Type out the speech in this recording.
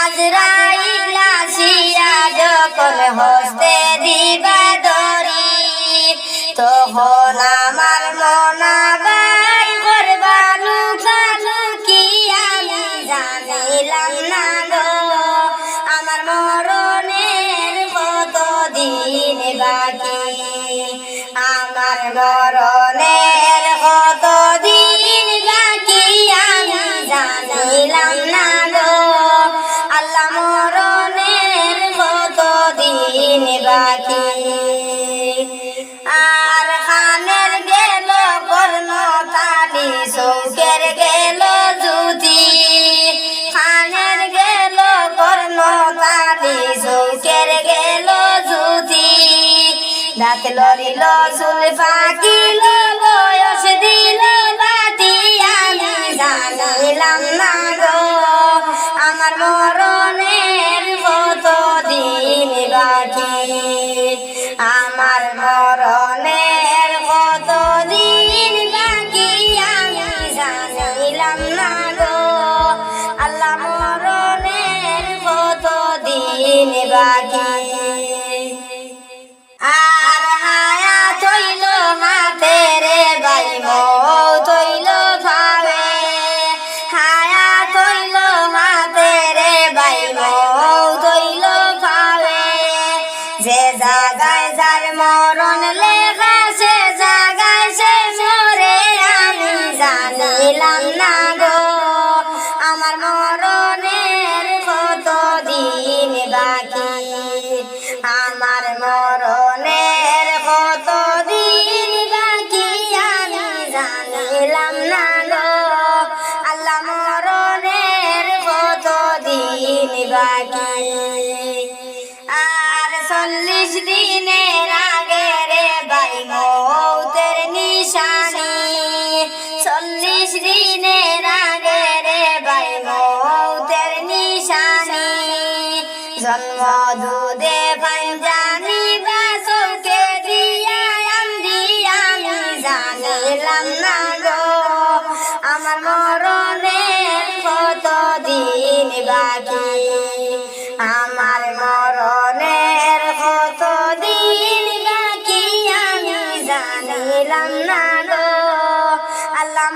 আজরাইল আসিয়া হস্তে দিবা গরি তখন আমার মনাবাই করবালু কালু কি আমি জানিলাম না গো। আমার মরণের কত দিন বাকি? আমার মরণের দাঁত লরিল চুল পাকিল বয়স দিল বাতি আমি জানিলাম না গো। আমার মরণের কত দিন বাকি? আমার মরণের কত দিন বাকি? আমি জানিলাম না গো। আল্লাহ মরণের কত দিন বাকি? জাগায় যার মরণ লেখা সে জাগায় চল্লিশ দিনের